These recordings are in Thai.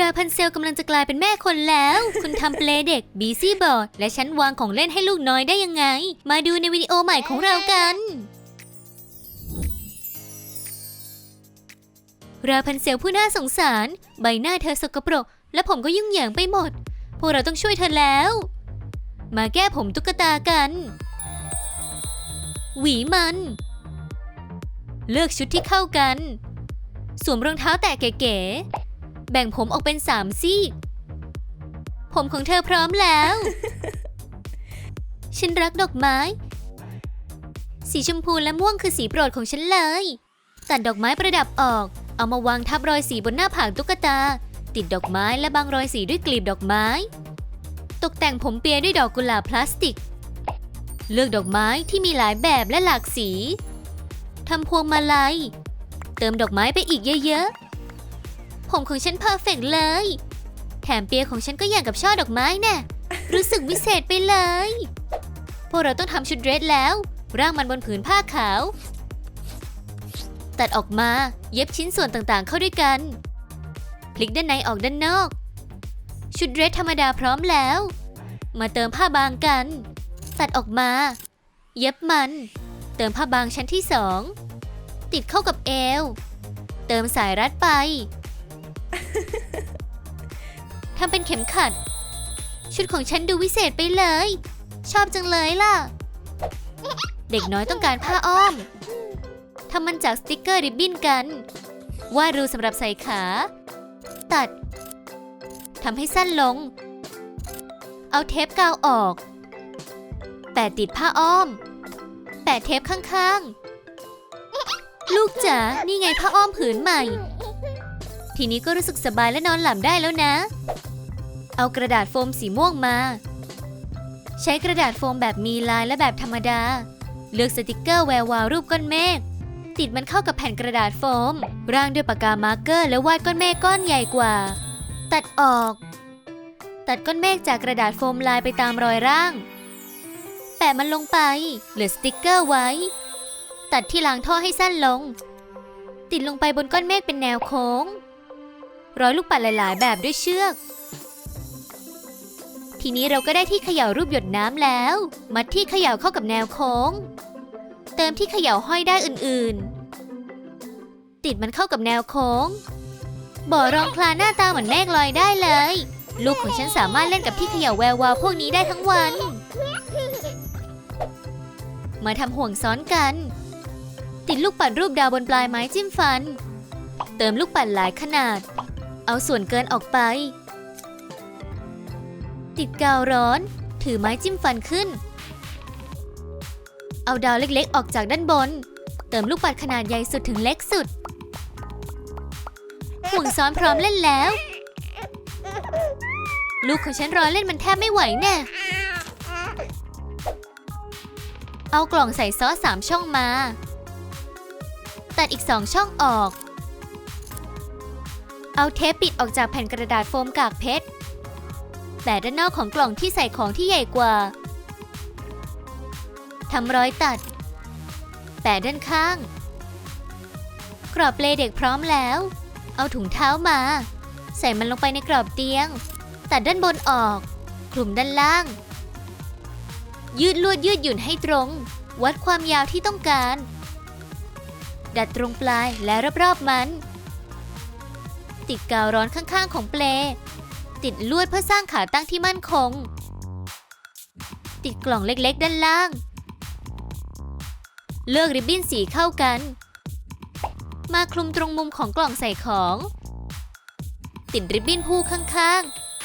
ราพันเซลกำลังจะกลายเป็นแม่คนแล้ว คุณทำเปลเด็กบีซี่บอร์ดและฉันวางของเล่นให้ลูกน้อยได้ยังไง มาดูในวิดีโอใหม่ของเรากัน ราพันเซลผู้น่าสงสาร ใบหน้าเธอสกปรก และผมก็ยุ่งเหยิงไปหมด พวกเราต้องช่วยเธอแล้ว มาแก้ผมตุ๊กตากัน หวีมัน เลือกชุดที่เข้ากัน สวมรองเท้าแตะเก๋ๆ แบ่งผมออกเป็นสามซีก ผมของเธอพร้อมแล้ว ฉันรักดอกไม้ สีชมพูและม่วงคือสีโปรดของฉันเลย ตัดดอกไม้ประดับออก เอามาวางทับรอยสีบนหน้าผากตุ๊กตา ติดดอกไม้และบางรอยสีด้วยกลีบดอกไม้ ตกแต่งผมเปียด้วยดอกกุหลาบพลาสติก เลือกดอกไม้ที่มีหลายแบบและหลากสีทำพวงมาลัย เติมดอกไม้ไปอีกเยอะๆ ผมของฉันเพอร์เฟกต์เลย แถมเปียของฉันก็อย่างกับช่อดอกไม้แน่รู้สึกวิเศษไปเลย พวกเราต้องทำชุดเดรสแล้ว ร่างมันบนผืนผ้าขาว ตัดออกมาเย็บชิ้นส่วนต่างๆ เข้าด้วยกัน พลิกด้านในออกด้านนอก ชุดเดรสธรรมดาพร้อมแล้ว มาเติมผ้าบางกัน ตัดออกมา เย็บมัน เติมผ้าบางชั้นที่สองติดเข้ากับเอว เติมสายรัดไป ทำเป็นเข็มขัด ชุดของฉันดูวิเศษไปเลย ชอบจังเลยล่ะ เด็กน้อยต้องการผ้าอ้อมทำมันจากสติกเกอร์ริบบิ้นกัน วาดรูสำหรับใส่ขา ตัดทำให้สั้นลง เอาเทปกาวออก แปะติดผ้าอ้อม แปะเทปข้างๆ ลูกจ๋านี่ไงผ้าอ้อมผืนใหม่ ทีนี้ก็รู้สึกสบายและนอนหลับได้แล้วนะ เอากระดาษโฟมสีม่วงมา ใช้กระดาษโฟมแบบมีลายและแบบธรรมดา เลือกสติกเกอร์แวววาวรูปก้อนเมฆติดมันเข้ากับแผ่นกระดาษโฟม ร่างด้วยปากกามาร์กเกอร์แล้ววาดก้อนเมฆก้อนใหญ่กว่า ตัดออก ตัดก้อนเมฆจากกระดาษโฟมลายไปตามรอยร่าง แปะมันลงไป เหลือสติกเกอร์ไว้ ตัดที่ล้างท่อให้สั้นลง ติดลงไปบนก้อนเมฆเป็นแนวโค้ง ร้อยลูกปัดหลาย ๆ แบบด้วยเชือก ทีนี้เราก็ได้ที่เขย่ารูปหยดน้ำแล้ว มัดที่เขย่าเข้ากับแนวโค้ง เติมที่เขย่าห้อยได้อื่น ๆ ติดมันเข้ากับแนวโค้ง บ่อรองคลาหน้าตาเหมือนเมฆลอยได้เลย ลูกของฉันสามารถเล่นกับที่เขย่าแวววาวพวกนี้ได้ทั้งวัน มาทำห่วงซ้อนกัน ติดลูกปัดรูปดาวบนปลายไม้จิ้มฟัน เติมลูกปัดหลายขนาด เอาส่วนเกินออกไป ติดกาวร้อน ถือไม้จิ้มฟันขึ้น เอาดาวเล็กๆ ออกจากด้านบน เติมลูกปัดขนาดใหญ่สุดถึงเล็กสุด ห่วงซ้อนพร้อมเล่นแล้ว ลูกของฉันรอเล่นมันแทบไม่ไหวแน่เอากล่องใส่ซอสสามช่องมา ตัดอีกสองช่องออก เอาเทปปิดออกจากแผ่นกระดาษโฟมกากเพชรแปะด้านนอกของกล่องที่ใส่ของที่ใหญ่กว่า ทำรอยตัด แปะด้านข้าง กรอบเลเด็กพร้อมแล้ว เอาถุงเท้ามา ใส่มันลงไปในกรอบเตียง ตัดด้านบนออก คลุมด้านล่าง ยืดลวดยืดหยุ่นให้ตรง วัดความยาวที่ต้องการ ดัดตรงปลายและรอบๆมัน ติดกาวร้อนข้างๆ ของเปล ติดลวดเพื่อสร้างขาตั้งที่มั่นคง ติดกล่องเล็กๆ ด้านล่าง เลือกริบบิ้นสีเข้ากัน มาคลุมตรงมุมของกล่องใส่ของ ติดริบบิ้นผู้ข้าง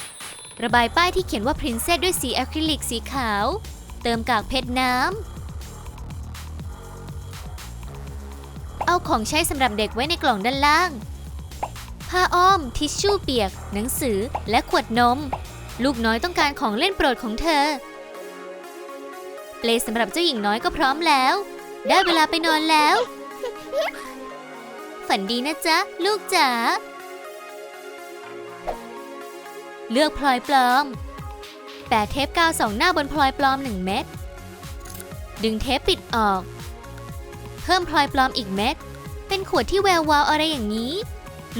ๆ ระบายป้ายที่เขียนว่า Princess ด้วยสีอะคริลิกสีขาว เติมกากเพชรน้ำเอาของใช้สำหรับเด็กไว้ในกล่องด้านล่าง ผ้าอ้อม ทิชชู่เปียก หนังสือ และขวดนม ลูกน้อยต้องการของเล่นโปรดของเธอ เปลสำหรับเจ้าหญิงน้อยก็พร้อมแล้ว ได้เวลาไปนอนแล้ว ฝันดีนะจ๊ะ ลูกจ๋า เลือกพลอยปลอม แปะเทปกาวสองหน้าบนพลอยปลอม1เม็ด ดึงเทปปิดออก เพิ่มพลอยปลอมอีกเม็ด เป็นขวดที่แวววาวอะไรอย่างนี้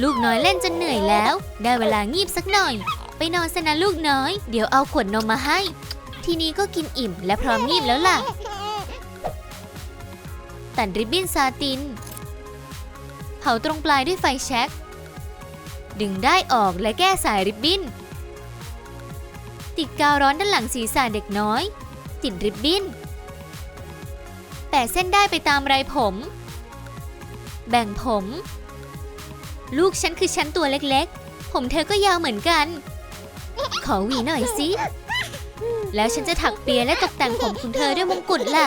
ลูกน้อยเล่นจนเหนื่อยแล้ว ได้เวลางีบสักหน่อย ไปนอนซะนะลูกน้อย เดี๋ยวเอาขวดนมมาให้ ทีนี้ก็กินอิ่มและพร้อมงีบแล้วล่ะ ตัดริบบิ้นซาติน เผาตรงปลายด้วยไฟแช็ก ดึงได้ออกและแก้สายริบบิ้น ติดกาวร้อนด้านหลังศีรษะเด็กน้อย ติดริบบิ้น แปะเส้นได้ไปตามไรผม แบ่งผม ลูกฉันคือฉันตัวเล็กๆ ผมเธอก็ยาวเหมือนกัน ขอหวีหน่อยสิ แล้วฉันจะถักเปียและตกแต่งผมของเธอด้วยมงกุฎล่ะ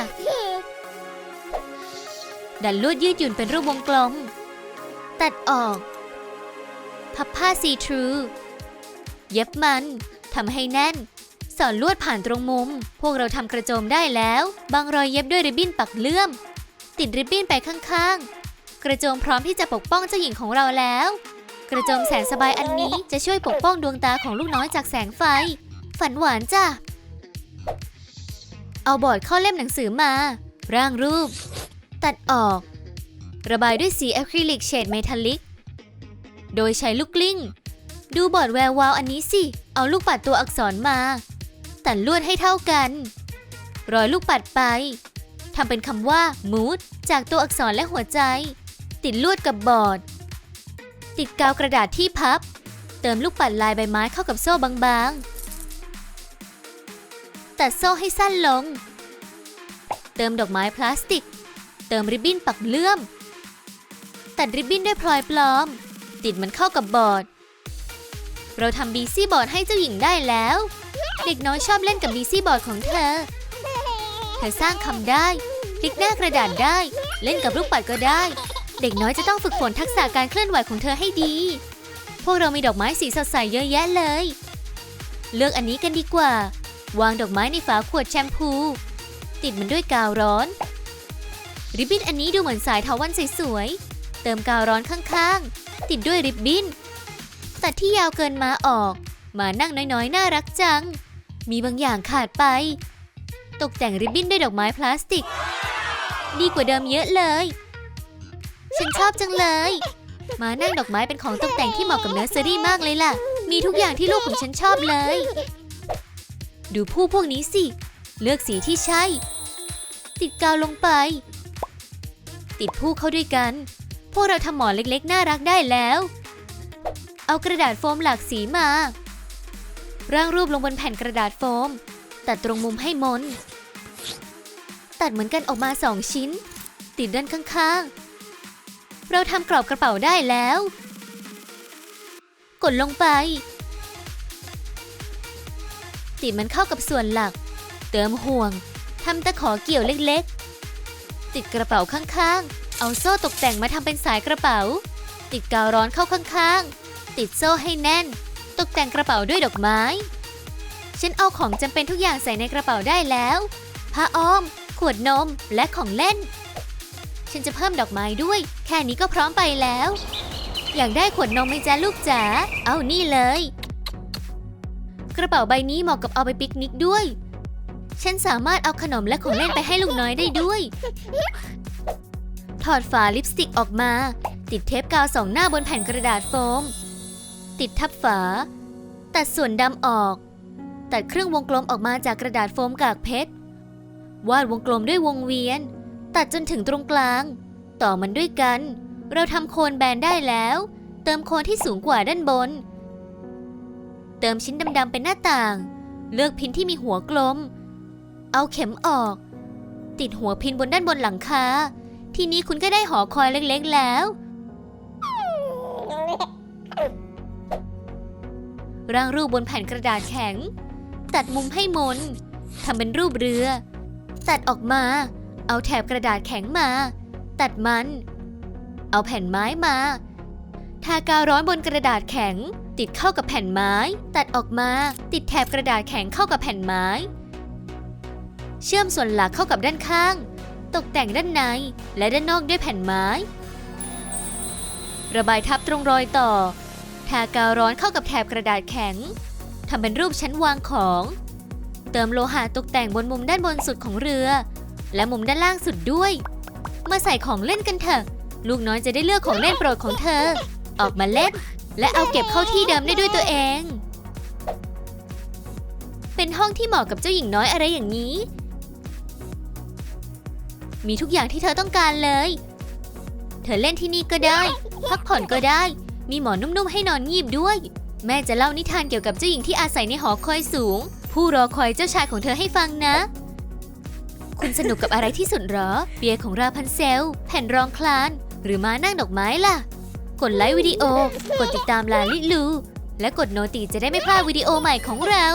ดันลวดยืดหยุ่นเป็นรูปวงกลม ตัดออก พับผ้าซีทรู เย็บมันทำให้แน่น สอนลวดผ่านตรงมุม พวกเราทำกระโจมได้แล้ว บางรอยเย็บด้วยริบบิ้นปักเลื่อม ติดริบบิ้นไปข้างๆ กระโจมพร้อมที่จะปกป้องเจ้าหญิงของเราแล้ว กระโจมแสนสบายอันนี้จะช่วยปกป้องดวงตาของลูกน้อยจากแสงไฟ ฝันหวานจ้ะ เอาบอร์ดเข้าเล่มหนังสือมา ร่างรูป ตัดออก ระบายด้วยสีอะคริลิกเฉดเมทัลลิก โดยใช้ลูกกลิ้ง ดูบอร์ดแวววาวอันนี้สิ เอาลูกปัดตัวอักษรมา ตัดลวดให้เท่ากันรอยลูกปัดไปทำเป็นคำว่า mood จากตัวอักษรและหัวใจ ติดลวดกับบอร์ด ติดกาวกระดาษที่พับ เติมลูกปัดลายใบไม้เข้ากับโซ่บางๆ ตัดโซ่ให้สั้นลง เติมดอกไม้พลาสติก เติมริบบิ้นปักเลื่อม ตัดริบบิ้นด้วยพลอยปลอม ติดมันเข้ากับบอร์ด เราทำบีซี่บอร์ดให้เจ้าหญิงได้แล้ว เด็กน้อยชอบเล่นกับบีซี่บอร์ดของเธอ เธอสร้างคำได้พลิกหน้ากระดาษได้ เล่นกับลูกปัดก็ได้ เด็กน้อยจะต้องฝึกฝนทักษะการเคลื่อนไหวของเธอให้ดี พวกเรามีดอกไม้สีสดใสเยอะแยะเลย เลือกอันนี้กันดีกว่า วางดอกไม้ในฝาขวดแชมพู ติดมันด้วยกาวร้อน ริบบิ้นอันนี้ดูเหมือนสายทาวันสวยๆ เติมกาวร้อนข้างๆ ติดด้วยริบบิ้น ตัดที่ยาวเกินมาออก มานั่งน้อยๆ น่ารักจัง มีบางอย่างขาดไป ตกแต่งริบบิ้นด้วยดอกไม้พลาสติก ดีกว่าเดิมเยอะเลย ฉันชอบจังเลย มานั่งดอกไม้เป็นของตกแต่งที่เหมาะกับเนอร์เซอรี่มากเลยล่ะ มีทุกอย่างที่ลูกของฉันชอบเลย ดูผู้พวกนี้สิ เลือกสีที่ใช่ ติดกาวลงไป ติดผู้เข้าด้วยกัน พวกเราทำหมอนเล็กๆ น่ารักได้แล้ว เอากระดาษโฟมหลากสีมา ร่างรูปลงบนแผ่นกระดาษโฟม ตัดตรงมุมให้มน ตัดเหมือนกันออกมาสองชิ้น ติดด้านข้างๆ เราทำกรอบกระเป๋าได้แล้ว กดลงไป ติดมันเข้ากับส่วนหลัก เติมห่วงทำตะขอเกี่ยวเล็กๆ ติดกระเป๋าข้างๆ เอาโซ่ตกแต่งมาทำเป็นสายกระเป๋า ติดกาวร้อนเข้าข้างๆ ติดโซ่ให้แน่น ตกแต่งกระเป๋าด้วยดอกไม้ ฉันเอาของจำเป็นทุกอย่างใส่ในกระเป๋าได้แล้ว ผ้าอ้อม ขวดนม และของเล่น ฉันจะเพิ่มดอกไม้ด้วย แค่นี้ก็พร้อมไปแล้ว อยากได้ขวดนมไหมจ๊ะลูกจ๋า เอานี่เลย กระเป๋าใบนี้เหมาะกับเอาไปปิกนิกด้วย ฉันสามารถเอาขนมและของเล่นไปให้ลูกน้อยได้ด้วย ถอดฝาลิปสติกออกมา ติดเทปกาวสองหน้าบนแผ่นกระดาษโฟม ติดทับฝา ตัดส่วนดำออก ตัดเครื่องวงกลมออกมาจากกระดาษโฟมกากเพชร วาดวงกลมด้วยวงเวียน ตัดจนถึงตรงกลาง ต่อมันด้วยกัน เราทำโคนแบนได้แล้ว เติมโคนที่สูงกว่าด้านบน เติมชิ้นดำๆเป็นหน้าต่าง เลือกพินที่มีหัวกลม เอาเข็มออก ติดหัวพินบนด้านบนหลังคา ทีนี้คุณก็ได้หอคอยเล็กๆแล้ว ร่างรูปบนแผ่นกระดาษแข็ง ตัดมุมให้มนทำเป็นรูปเรือ ตัดออกมา เอาแถบกระดาษแข็งมา ตัดมัน เอาแผ่นไม้มา ทากาวร้อนบนกระดาษแข็ง ติดเข้ากับแผ่นไม้ ตัดออกมา ติดแถบกระดาษแข็งเข้ากับแผ่นไม้ เชื่อมส่วนหลักเข้ากับด้านข้าง ตกแต่งด้านในและด้านนอกด้วยแผ่นไม้ ระบายทับตรงรอยต่อ ทากาวร้อนเข้ากับแถบกระดาษแข็งทำเป็นรูปชั้นวางของ เติมโลหะตกแต่งบนมุมด้านบนสุดของเรือ และมุมด้านล่างสุดด้วย มาใส่ของเล่นกันเถอะ ลูกน้อยจะได้เลือกของเล่นโปรดของเธอ ออกมาเล่น และเอาเก็บเข้าที่เดิมได้ด้วยตัวเอง เป็นห้องที่เหมาะกับเจ้าหญิงน้อยอะไรอย่างนี้ มีทุกอย่างที่เธอต้องการเลย เธอเล่นที่นี่ก็ได้ พักผ่อนก็ได้ มีหมอนนุ่มๆให้นอนงีบด้วย แม่จะเล่านิทานเกี่ยวกับเจ้าหญิงที่อาศัยในหอคอยสูง ผู้รอคอยเจ้าชายของเธอให้ฟังนะ คุณสนุกกับอะไรที่สุดหรอเบียร์ของราพันเซล แผ่นรองคลาน หรือม้านั่งดอกไม้ล่ะ กดไลค์วิดีโอ กดติดตามลาลิลู และกดโนติจะได้ไม่พลาดวิดีโอใหม่ของเรา